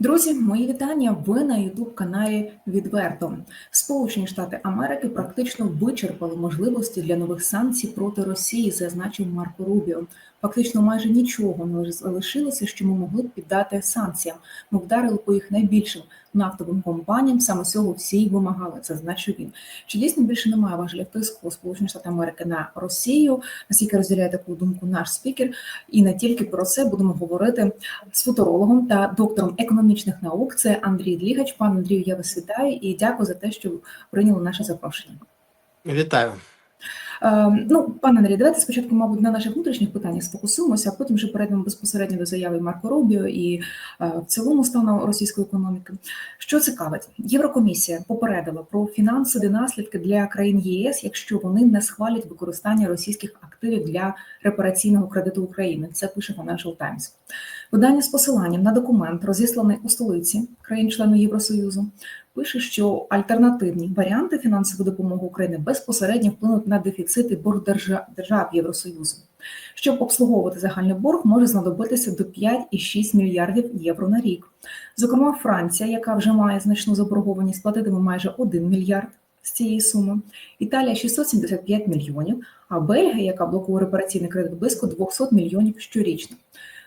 Друзі, мої вітання. Ви на Ютуб каналі Відверто. Сполучені Штати Америки практично вичерпали можливості для нових санкцій проти Росії, зазначив Марко Рубіо. Фактично, майже нічого не залишилося, що ми могли б піддати санкціям. Ми вдарили по їх найбільшим нафтовим компаніям. Саме цього всі й вимагали. Це значить він. Чи дійсно більше немає важелів тиску Сполучених Штатів Америки на Росію? Наскільки розділяє таку думку наш спікер? І не тільки про це будемо говорити з футурологом та доктором економічних наук. Це Андрій Длігач. Пан Андрію, я вас вітаю і дякую за те, що прийняли наше запрошення. Вітаю. Е, ну, пане Андрій, давайте спочатку, мабуть, на наших внутрішніх питаннях сфокусуємося, а потім вже перейдемо безпосередньо до заяви Марко Рубіо і е, в цілому стану російської економіки. Що цікавить, Єврокомісія попередила про фінансові наслідки для країн ЄС, якщо вони не схвалять використання російських активів для репараційного кредиту України. Це пише Financial Times. Видання з посиланням на документ, розісланий у столиці країн-члену Євросоюзу, пише, що альтернативні варіанти фінансової допомоги України безпосередньо вплинуть на дефіцити борг держав Євросоюзу. Щоб обслуговувати загальний борг, може знадобитися до 5,6 мільярдів євро на рік. Зокрема, Франція, яка вже має значну заборгованість, платитиме майже 1 мільярд з цієї суми. Італія 675 мільйонів, а Бельгія, яка блокує репараційний кредит, близько 200 мільйонів щорічно.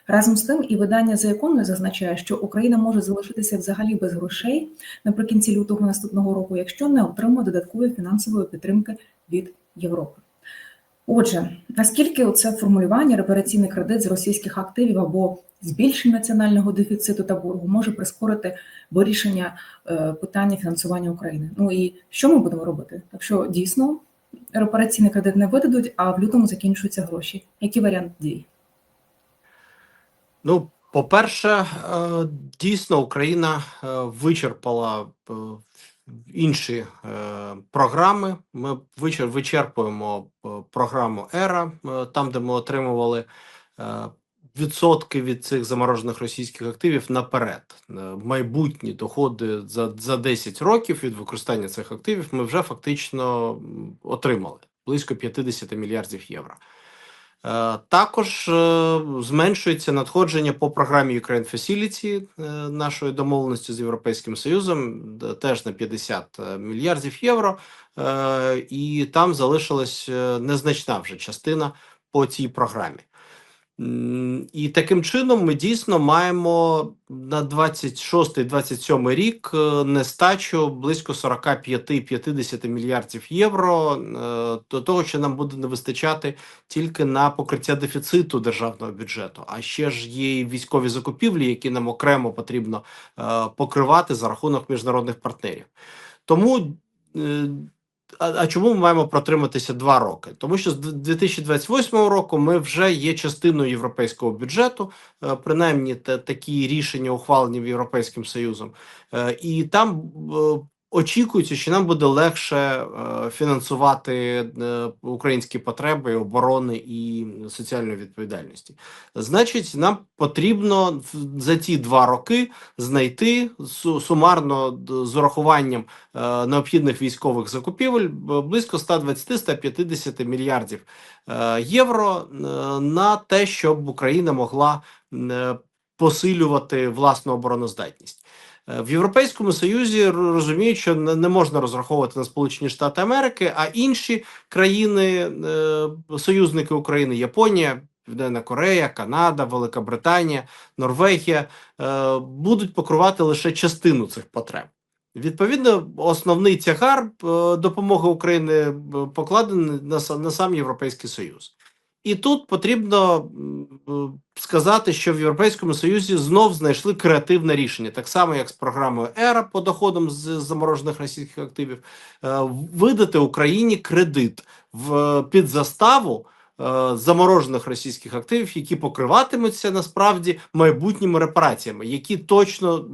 Разом з тим, і видання The Economist зазначає, що Україна може залишитися взагалі без грошей наприкінці лютого наступного року, якщо не отримує додаткової фінансової підтримки від Європи. Отже, наскільки це формулювання репараційний кредит з російських активів або збільшення національного дефіциту та боргу може прискорити вирішення е, питання фінансування України? Ну і що ми будемо робити? Так що дійсно репараційний кредит не видадуть, а в лютому закінчуються гроші. Який варіант дій? Ну, по-перше, дійсно Україна вичерпала інші програми. Ми вичерпуємо програму ЕРА, там, де ми отримували відсотки від цих заморожених російських активів наперед. Майбутні доходи за, за 10 років від використання цих активів ми вже фактично отримали близько 50 мільярдів євро. Також зменшується надходження по програмі Ukraine Facility нашої домовленості з Європейським Союзом, теж на 50 мільярдів євро, і там залишилась незначна вже частина по цій програмі. І таким чином ми дійсно маємо на 26-27 рік нестачу близько 45-50 мільярдів євро до того, що нам буде не вистачати тільки на покриття дефіциту державного бюджету. А ще ж є і військові закупівлі, які нам окремо потрібно покривати за рахунок міжнародних партнерів. Тому а, чому ми маємо протриматися два роки? Тому що з 2028 року ми вже є частиною європейського бюджету, е, принаймні такі рішення ухвалені Європейським Союзом, е, і там е, Очікується, що нам буде легше е, фінансувати е, українські потреби оборони і соціальної відповідальності. Значить, нам потрібно за ці два роки знайти сумарно з урахуванням е, необхідних військових закупівель близько 120-150 мільярдів євро на те, щоб Україна могла посилювати власну обороноздатність. Е, в Європейському Союзі розуміють, що не можна розраховувати на Сполучені Штати Америки, а інші країни, е, союзники України, Японія, Південна Корея, Канада, Велика Британія, Норвегія е, будуть покривати лише частину цих потреб. Відповідно, основний тягар допомоги України покладений на сам Європейський Союз. І тут потрібно сказати, що в Європейському Союзі знов знайшли креативне рішення, так само як з програмою ЕРА по доходам з заморожених російських активів, е, видати Україні кредит в під заставу. Е, заморожених російських активів, які покриватимуться насправді майбутніми репараціями, які точно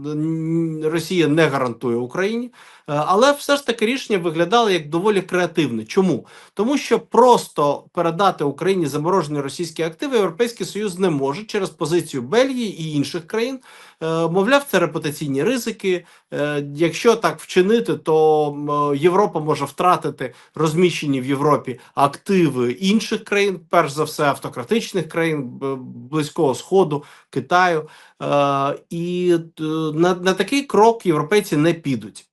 Росія не гарантує Україні, але все ж таки рішення виглядало як доволі креативне. Чому тому, що просто передати Україні заморожені російські активи Європейський Союз не може через позицію Бельгії і інших країн. Е, мовляв, це репутаційні ризики. Якщо так вчинити, то Європа може втратити розміщені в Європі активи інших країн перш за все, автократичних країн Близького Сходу, Китаю. Е, і е, на, на такий крок європейці не підуть.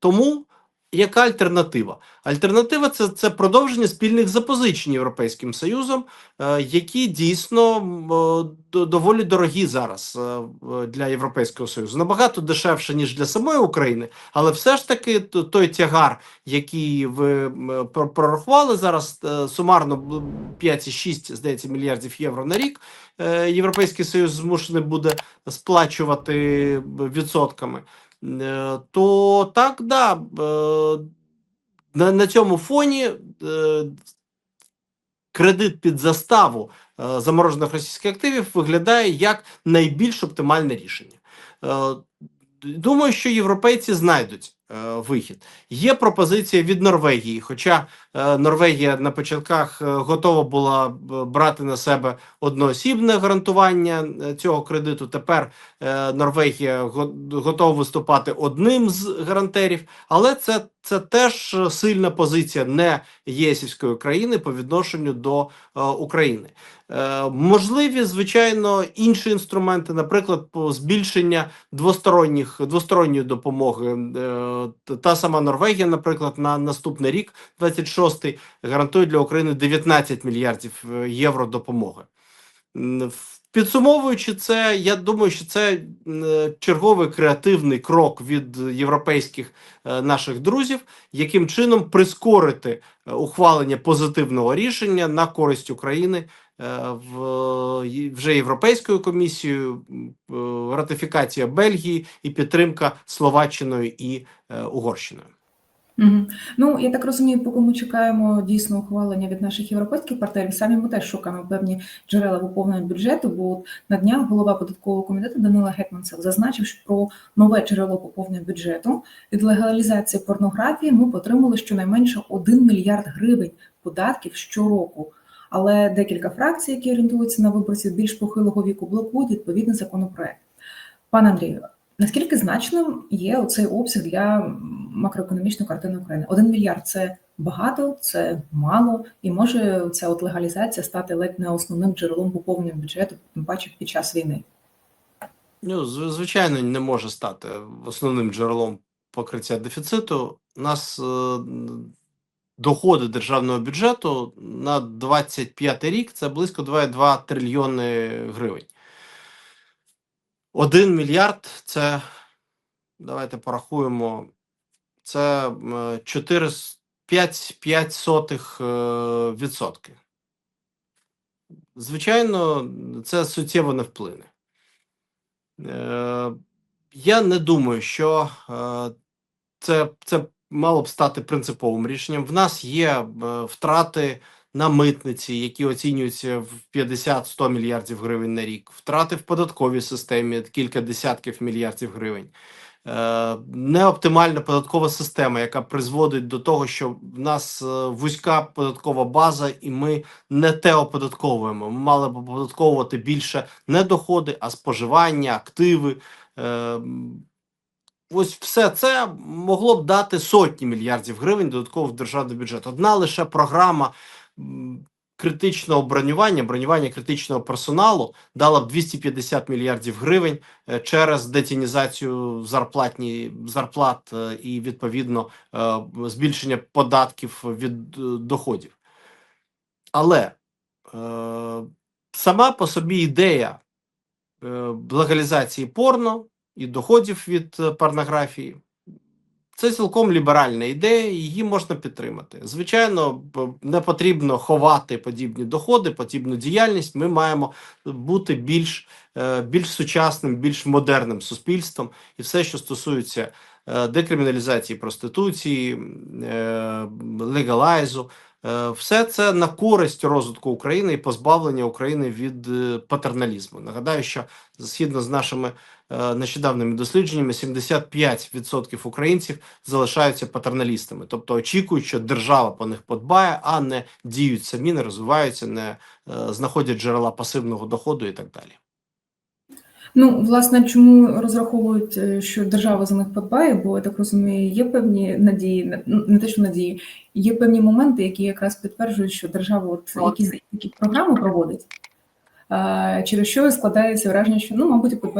Тому яка альтернатива? Альтернатива це, це продовження спільних запозичень Європейським Союзом, е, які дійсно е, до- доволі дорогі зараз е, для Європейського Союзу. Набагато дешевше, ніж для самої України, але все ж таки той тягар, який ви прорахували зараз, сумарно б- 5,6, здається, мільярдів євро на рік. Європейський Союз змушений буде сплачувати відсотками. Е, То так, да, е, на, на цьому фоні е, кредит під заставу заморожених російських активів виглядає як найбільш оптимальне рішення. Е, Думаю, що європейці знайдуть вихід. Є пропозиція від Норвегії, хоча е, Норвегія на початках е, готова була брати на себе одноосібне гарантування е, цього кредиту. Тепер е, Норвегія готова виступати одним з гарантерів, але це, це теж е, сильна позиція не єсівської країни по відношенню до е, України. Е, можливі, звичайно, інші інструменти, наприклад, збільшення двосторонніх двосторонньої допомоги. Е, та сама Норвегія, наприклад, на наступний рік, 26-й, гарантує для України 19 мільярдів е, євро допомоги. Підсумовуючи це, я думаю, що це е, черговий креативний крок від європейських наших друзів, яким чином прискорити ухвалення позитивного рішення на користь України в е, вже Європейською комісією, е, ратифікація Бельгії і підтримка Словаччиною і е, Угорщиною. Угу. Ну, я так розумію, поки ми чекаємо дійсно ухвалення від наших європейських партнерів, самі ми теж шукаємо певні джерела поповнення бюджету, бо на днях голова податкового комітету Данила Гетманцев зазначив, що про нове джерело поповнення бюджету від легалізації порнографії ми отримали щонайменше 1 мільярд гривень податків щороку. Але декілька фракцій, які орієнтуються на виборців більш похилого віку, блокують відповідний законопроект. Пане Андрію, наскільки значним є оцей обсяг для макроекономічної картини України? Один мільярд це багато, це мало, і може ця от легалізація стати ледь не основним джерелом поповнення бюджету, тим паче під час війни. Ну, звичайно, не може стати основним джерелом покриття дефіциту. У нас е, доходи державного бюджету на 25 рік це близько 2,2 трильйони гривень. Один мільярд це, давайте порахуємо, це м, 4, с- 5, 5 сотих е, відсотки. Звичайно, це суттєво не вплине. Е, Я не думаю, що е, це, це мало б стати принциповим рішенням. В нас є е, втрати на митниці, які оцінюються в 50-100 мільярдів гривень на рік, втрати в податковій системі кілька десятків мільярдів гривень. Е, Неоптимальна податкова система, яка призводить до того, що в нас е, вузька податкова база, і ми не те оподатковуємо. Ми мали б оподатковувати більше не доходи, а споживання, активи. Ось все це могло б дати сотні мільярдів гривень додатково в державний бюджет. Одна лише програма критичного бронювання, бронювання критичного персоналу дала б 250 мільярдів гривень е, через детінізацію зарплатні зарплат е, і відповідно е, збільшення податків від доходів. Але сама по собі ідея легалізації порно і доходів від е, порнографії. Це цілком ліберальна ідея, її можна підтримати. Звичайно, не потрібно ховати подібні доходи, подібну діяльність. Ми маємо бути більш, е, більш сучасним, більш модерним суспільством, і все, що стосується е, декриміналізації проституції, легалайзу, все це на користь розвитку України і позбавлення України від патерналізму. Нагадаю, що згідно з нашими нещодавними дослідженнями 75% українців залишаються патерналістами, тобто очікують, що держава по них подбає, а не діють самі, не розвиваються, не е, знаходять джерела пасивного доходу і так далі. Ну, власне, чому розраховують, е, що держава за них подбає, бо я так розумію, є певні надії, не- не те, що надії, є певні моменти, які якраз підтверджують, що держава от якісь такі програми проводить, е, через що складається враження, що ну, мабуть,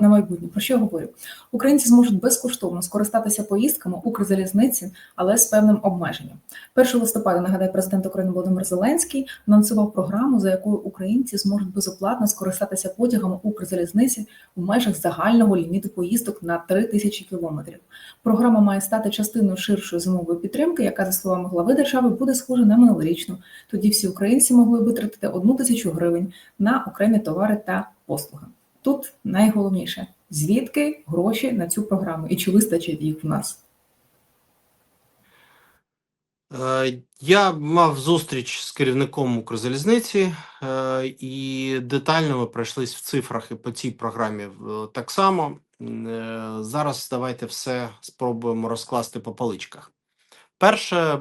на- майбутнє. Про що я говорю? Українці зможуть безкоштовно скористатися поїздками Укрзалізниці, але з певним обмеженням. 1 листопада нагадаю, президент України Володимир Зеленський анонсував програму, за якою українці зможуть безоплатно скористатися потягами Укрзалізниці у межах загального ліміту поїздок на 3 тисячі кілометрів. Програма має стати частиною ширшої зимової підтримки, яка, за словами глави держави, буде схожа на минулорічну. Тоді всі українці могли витратити одну тисячу гривень на окремі товари та послуги. Тут найголовніше звідки гроші на цю програму і чи вистачить їх в нас. Е, Я мав зустріч з керівником Укрзалізниці, е, і детально ми пройшлись в цифрах і по цій програмі е, так само. Зараз давайте все спробуємо розкласти по поличках. Перше,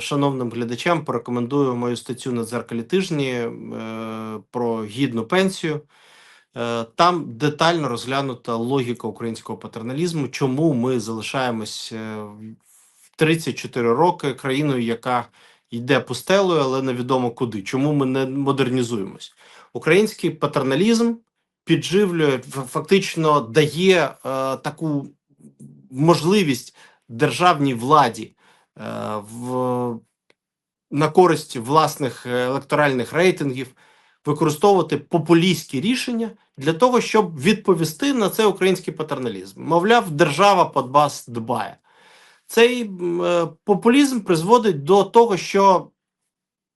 шановним глядачам, порекомендую мою статтю на дзеркалі тижні е, про гідну пенсію. Е, Там детально розглянута логіка українського патерналізму, чому ми залишаємось е, в 34 роки країною, яка йде пустелою, але невідомо куди. Чому ми не модернізуємось? Український патерналізм підживлює, фактично дає е, таку можливість державній владі в, на користь власних е, електоральних рейтингів використовувати популістські рішення для того, щоб відповісти на цей український патерналізм. Мовляв, держава под вас дбає. Цей е, популізм призводить до того, що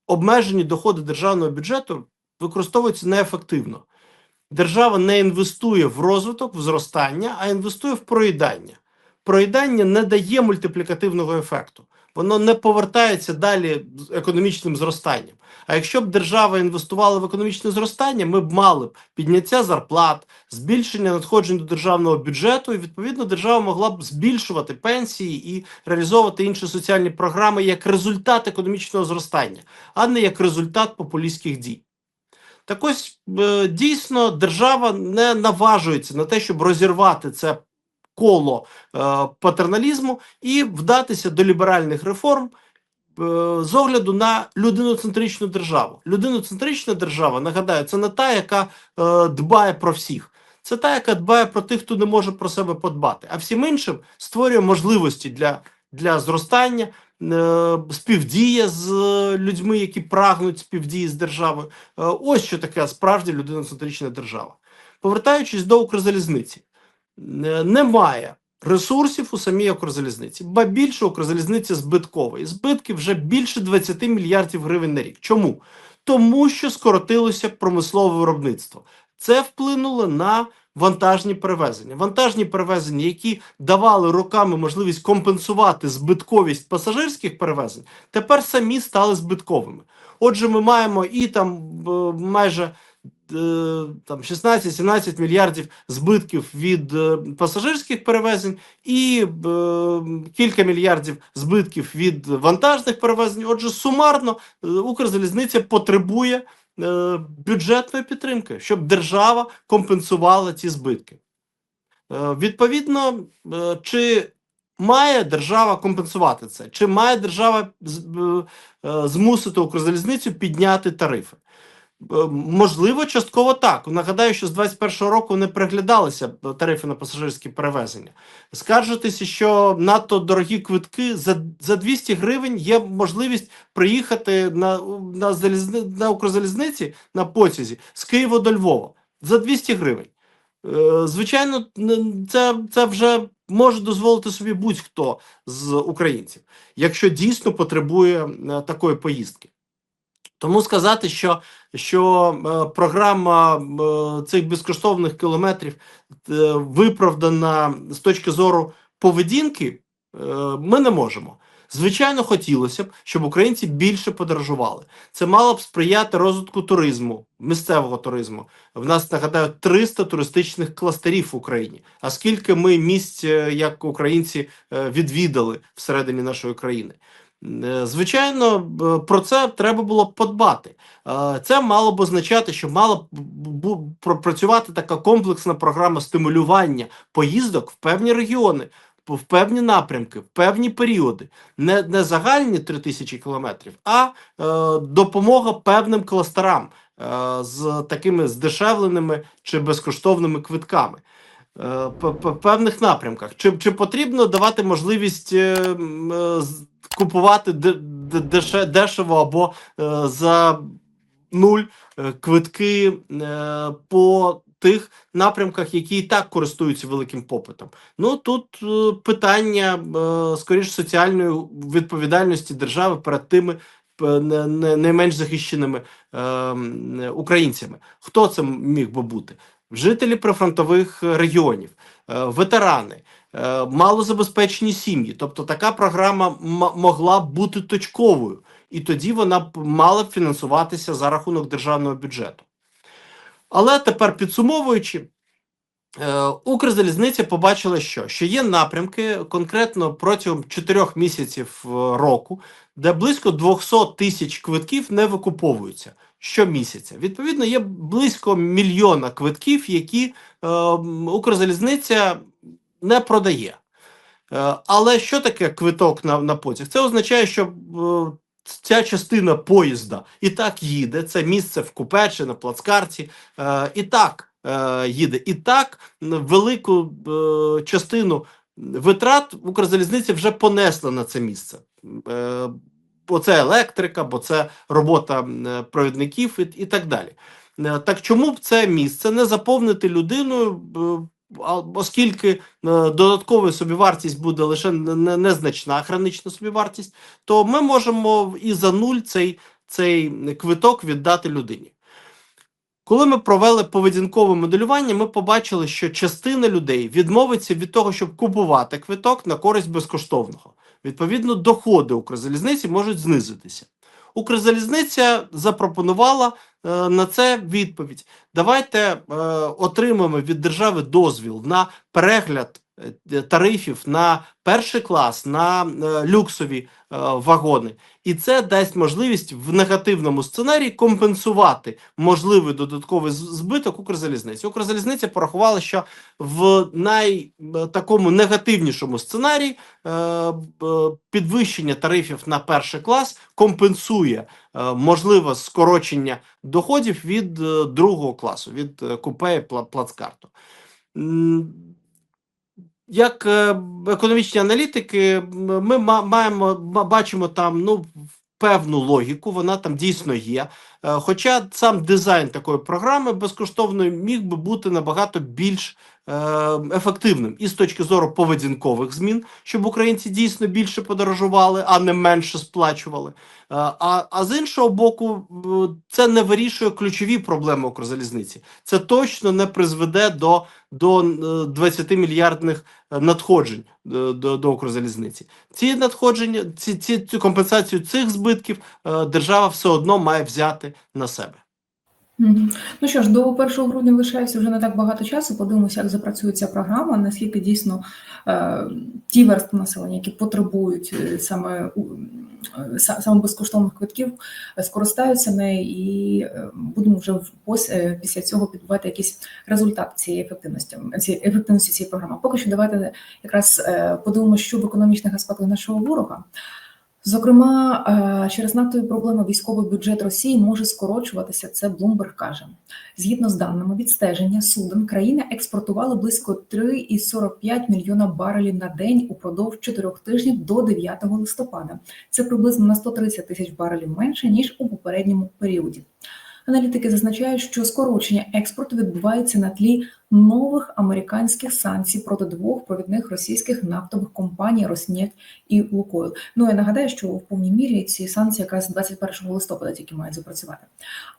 обмежені доходи державного бюджету використовуються неефективно. Держава не інвестує в розвиток, в зростання, а інвестує в проїдання. Проїдання не дає мультиплікативного ефекту. Воно не повертається далі економічним зростанням. А якщо б держава інвестувала в економічне зростання, ми б мали б підняття зарплат, збільшення надходжень до державного бюджету, і відповідно держава могла б збільшувати пенсії і реалізовувати інші соціальні програми як результат економічного зростання, а не як результат популістських дій. Так ось е, дійсно держава не наважується на те, щоб розірвати це коло е, патерналізму і вдатися до ліберальних реформ е, з огляду на людиноцентричну державу. Людиноцентрична держава, нагадаю, це не та, яка е, дбає про всіх. Це та, яка дбає про тих, хто не може про себе подбати, а всім іншим створює можливості для, для зростання, співдія з людьми, які прагнуть співдії з державою. Ось що таке справжня людиноцентрична держава. Повертаючись до Укрзалізниці, немає ресурсів у самій Укрзалізниці, ба більше Укрзалізниця збиткова. І збитки вже більше 20 мільярдів гривень на рік. Чому? Тому що скоротилося промислове виробництво. Це вплинуло на вантажні перевезення. Вантажні перевезення, які давали роками можливість компенсувати збитковість пасажирських перевезень, тепер самі стали збитковими. Отже, ми маємо і там е, майже е, там 16-17 мільярдів збитків від е, пасажирських перевезень і е, кілька мільярдів збитків від вантажних перевезень. Отже, сумарно е, Укрзалізниця потребує е, бюджетної підтримки, щоб держава компенсувала ці збитки. Е, відповідно, е, чи має держава компенсувати це? Чи має держава е, е, змусити Укрзалізницю підняти тарифи? Е, Можливо, частково так. Нагадаю, що з 21-го року не приглядалися тарифи на пасажирські перевезення. Скаржитися, що надто дорогі квитки за, за 200 гривень є можливість приїхати на, на, залізни, на Укрзалізниці на потязі з Києва до Львова за 200 гривень. Е, Звичайно, це, це вже може дозволити собі будь-хто з українців, якщо дійсно потребує е, такої поїздки. Тому сказати, що, що е, програма е, цих безкоштовних кілометрів е, виправдана з точки зору поведінки, ми не можемо. Звичайно, хотілося б, щоб українці більше подорожували. Це мало б сприяти розвитку туризму, місцевого туризму. В нас нагадаю 300 туристичних кластерів в Україні. А скільки ми місць, як українці, відвідали всередині нашої країни? Е, Звичайно, про це треба було б подбати. Е, Це мало б означати, що мала б бу- про- працювати така комплексна програма стимулювання поїздок в певні регіони, в певні напрямки, в певні періоди. Не, не загальні 3 тисячі кілометрів, а е, допомога певним кластерам е, з такими здешевленими чи безкоштовними квитками. е, п- п- певних напрямках. Чи, чи потрібно давати можливість купувати де, де, дешево або е, за нуль е, квитки е, по тих напрямках, які і так користуються великим попитом? Ну тут питання скоріш соціальної відповідальності держави перед тими. Найменш захищеними е, українцями. Хто це міг би бути? Жителі прифронтових регіонів, е, ветерани, малозабезпечені сім'ї. Тобто така програма могла б бути точковою, і тоді вона б мала б фінансуватися за рахунок державного бюджету. Але тепер підсумовуючи, е, Укрзалізниця побачила, що, що є напрямки конкретно протягом 4 місяців е, року, де близько 200 тисяч квитків не викуповуються щомісяця. Відповідно, є близько мільйона квитків, які е, Укрзалізниця не продає. Е, Але що таке квиток на, на потяг? Це означає, що е, ця частина поїзда і так їде. Це місце в купе чи на плацкарті, е, і так їде. І так велику частину витрат Укрзалізниця вже понесла на це місце. Бо це електрика, бо це робота провідників і, і так далі. Так чому б це місце не заповнити людиною, оскільки е, додаткова собівартість буде лише не- не- незначна хронічна собівартість, то ми можемо і за нуль цей, цей квиток віддати людині. Коли ми провели поведінкове моделювання, ми побачили, що частина людей відмовиться від того, щоб купувати квиток на користь безкоштовного. Відповідно, доходи Укрзалізниці можуть знизитися. Укрзалізниця запропонувала е, на це відповідь. Давайте е, отримаємо від держави дозвіл на перегляд тарифів на перший клас, на е, люксові е, вагони. І це дасть можливість в негативному сценарії компенсувати можливий додатковий збиток Укрзалізниці. Укрзалізниця порахувала, що в най е, такому негативнішому сценарії е, підвищення тарифів на перший клас компенсує е, можливе скорочення доходів від е, другого класу, від е, купе плацкарту. Як е, економічні аналітики, ми ма- маємо ма- бачимо там ну певну логіку, вона там дійсно є. Е, Хоча сам дизайн такої програми безкоштовної міг би бути набагато більш е, ефективним і з точки зору поведінкових змін, щоб українці дійсно більше подорожували, а не менше сплачували. Е, А, а з іншого боку, це не вирішує ключові проблеми Укрзалізниці. Це точно не призведе до, до е, 20 мільярдних надходжень до, до Укрзалізниці. Ці надходження, ці, ці, цю компенсацію цих збитків держава все одно має взяти на себе. Ну що ж, до 1 грудня лишається вже не так багато часу. Подивимося, як запрацює ця програма, наскільки дійсно е, ті верстви населення, які потребують е, саме е, саме безкоштовних квитків, е, скористаються нею, і будемо вже після цього підбивати якийсь результат цієї ефективності цієї ефективності цієї програми. Поки що давайте якраз подивимося, що в економічних аспектах нашого ворога. Зокрема, е, через нафтові проблеми військовий бюджет Росії може скорочуватися. Це Блумберг каже. Згідно з даними відстеження суден, країна експортувала близько 3,45 мільйона барелів на день упродовж чотирьох тижнів до 9 листопада. Це приблизно на 130 тисяч барелів менше ніж у попередньому періоді. Аналітики зазначають, що скорочення експорту відбувається на тлі нових американських санкцій проти двох провідних російських нафтових компаній Роснефть і Лукойл. Ну я нагадаю, що в повній мірі ці санкції якраз 21 листопада тільки мають запрацювати.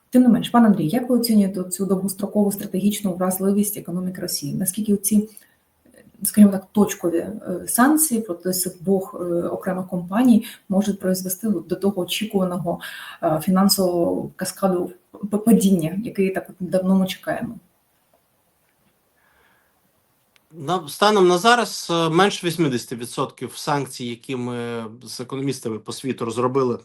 Тим не менш, пан Андрій, як ви оцінюєте цю довгострокову стратегічну вразливість економіки Росії? Наскільки ці, скажімо так, точкові е, санкції проти цих двох е, окремих компаній можуть призвести до того очікуваного е, фінансового каскаду падіння, який так давно ми чекаємо? Станом на зараз е, менш 80% санкцій, які ми з економістами по світу розробили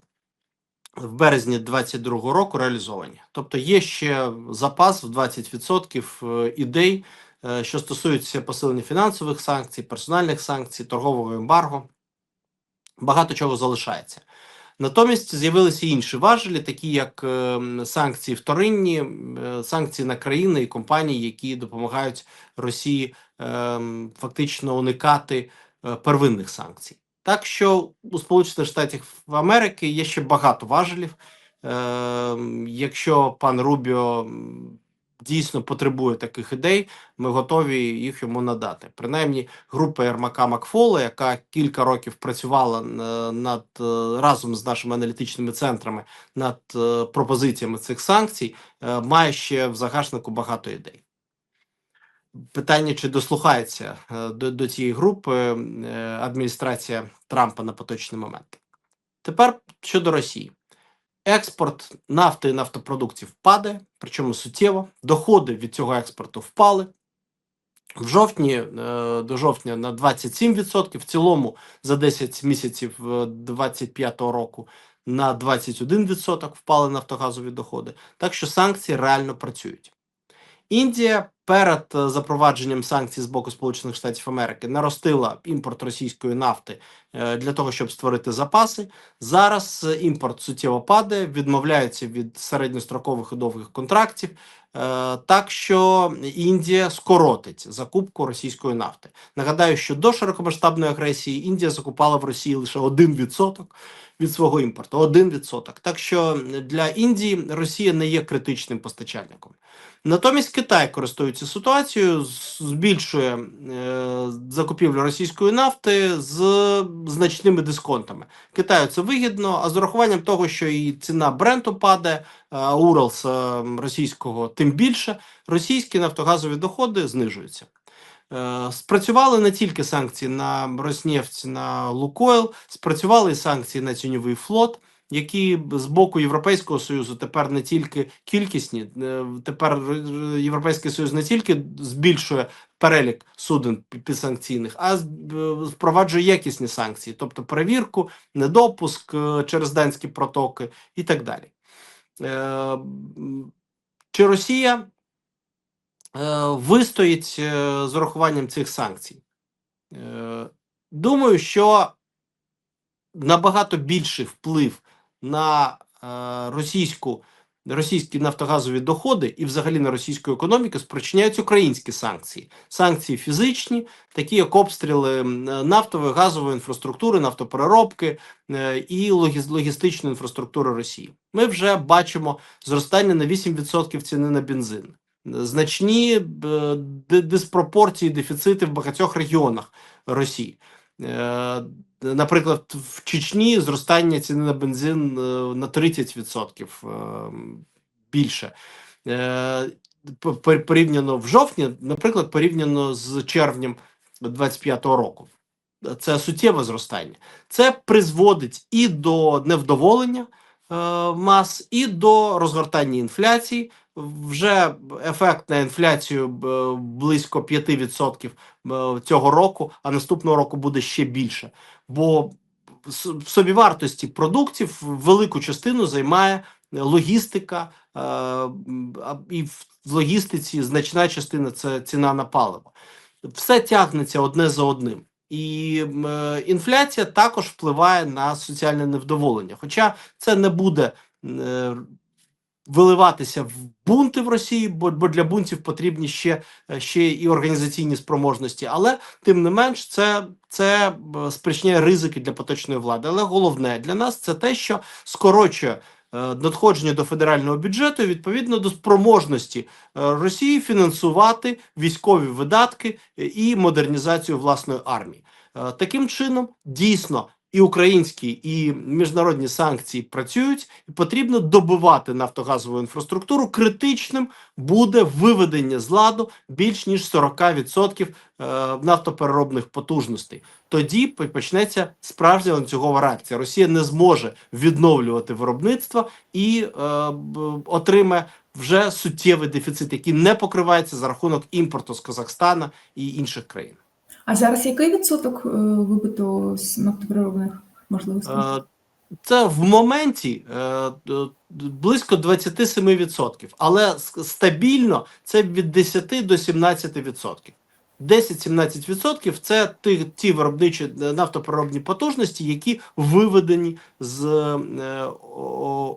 в березні 2022 року, реалізовані. Тобто є ще запас в 20% е, ідей, е, що стосуються посилення фінансових санкцій, персональних санкцій, торгового ембарго. Багато чого залишається. Натомість з'явилися інші важелі, такі як е, санкції вторинні, е, санкції на країни і компанії, які допомагають Росії ем, фактично уникати е, первинних санкцій. Так що у Сполучених Штатах Америки є ще багато важелів. Якщо пан Рубіо дійсно потребує таких ідей, ми готові їх йому надати. Принаймні, група Ермака Макфола, яка кілька років працювала е, над е, разом з нашими аналітичними центрами над е, пропозиціями цих санкцій, має ще в загашнику багато ідей. Питання, чи дослухається до, до цієї групи адміністрація Трампа на поточний момент. Тепер щодо Росії. Експорт нафти і нафтопродуктів падає, причому суттєво. Доходи від цього експорту впали. В жовтні е, до жовтня на 27%, в цілому за 10 місяців 2025 року на 21% впали нафтогазові доходи. Так що санкції реально працюють. Індія перед е, запровадженням санкцій з боку Сполучених Штатів Америки наростила імпорт російської нафти е, для того, щоб створити запаси. Зараз е, імпорт суттєво падає, відмовляється від середньострокових і довгих контрактів. Е, Так що Індія скоротить закупку російської нафти. Нагадаю, що до широкомасштабної агресії Індія закупала в Росії лише 1% від свого імпорту. 1%. Так що для Індії Росія не є критичним постачальником. Натомість Китай користується ситуацією, збільшує е, закупівлю російської нафти з значними дисконтами. Китаю це вигідно, а з урахуванням того, що і ціна Бренту падає, Уралс е, російського тим більше, російські нафтогазові доходи знижуються. Е, Спрацювали не тільки санкції на Роснефть, на Лукойл, спрацювали і санкції на тіньовий флот, які з боку Європейського Союзу тепер не тільки кількісні, е, тепер е, Європейський Союз не тільки збільшує перелік суден пі- підсанкційних, а е, впроваджує якісні санкції, тобто перевірку, недопуск е, через данські протоки і так далі. Е, Чи Росія е, вистоїть е, з урахуванням цих санкцій? Думаю, що набагато більший вплив на російську російські нафтогазові доходи і взагалі на російську економіку спричиняють українські санкції. Санкції фізичні, такі як обстріли нафтової газової інфраструктури, нафтопереробки е, і логістичної інфраструктури Росії. Ми вже бачимо зростання на 8% ціни на бензин. Значні е, диспропорції, дефіцити в багатьох регіонах Росії. Наприклад, в Чечні зростання ціни на бензин е, на 30% е, більше. Е, Порівняно в жовтні, наприклад, порівняно з червнем 25-го року. Це суттєве зростання. Це призводить і до невдоволення мас, і до розгортання інфляції. Вже ефект на інфляцію е, близько 5% е, цього року, а наступного року буде ще більше. Бо в собівартості продуктів велику частину займає логістика, е, і в логістиці значна частина це ціна на паливо. Все тягнеться одне за одним. І інфляція також впливає на соціальне невдоволення. Хоча це не буде виливатися в бунти в Росії, бо, бо для бунтів потрібні ще, е, ще і організаційні спроможності. Але тим не менш, це, це е, спричиняє ризики для поточної влади. Але головне для нас це те, що скорочує е, надходження до федерального бюджету відповідно до спроможності Росії фінансувати військові видатки і модернізацію власної армії. Таким чином, дійсно, і українські, і міжнародні санкції працюють, і потрібно добивати нафтогазову інфраструктуру. Критичним буде виведення з ладу більш ніж 40% е, нафтопереробних потужностей. Тоді почнеться справжня ланцюгова реакція. Росія не зможе відновлювати виробництво і е, отримає вже суттєвий дефіцит, який не покривається за рахунок імпорту з Казахстана і інших країн. А зараз який відсоток е, вибито з нафтопереробних можливостей? Е, Це в моменті е, близько 27%, але стабільно це від 10 до 17%. 10-17% це ті, ті виробничі нафтопереробні потужності, які виведені з е,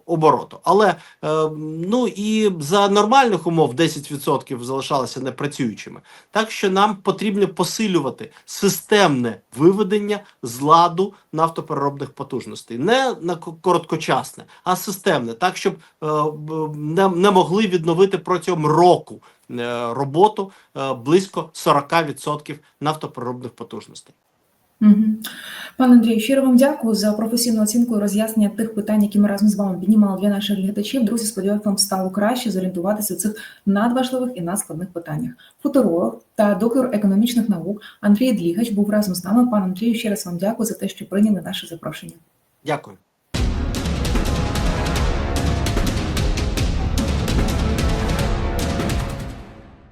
обороту. Але е, ну і за нормальних умов 10% залишалися непрацюючими. Так що нам потрібно посилювати системне виведення з ладу нафтопереробних потужностей, не на короткочасне, а системне, так щоб е, не, могли відновити протягом року роботу близько 40% нафтопереробних потужностей. Пане Андрію, щиро вам дякую за професійну оцінку і роз'яснення тих питань, які ми разом з вами піднімали для наших глядачів. Друзі, сподіваюся, вам стало краще зорієнтуватися у цих надважливих і надскладних питаннях. Футуролог та доктор економічних наук Андрій Длігач був разом з нами. Пане Андрію, ще раз вам дякую за те, що прийняли наше запрошення. Дякую.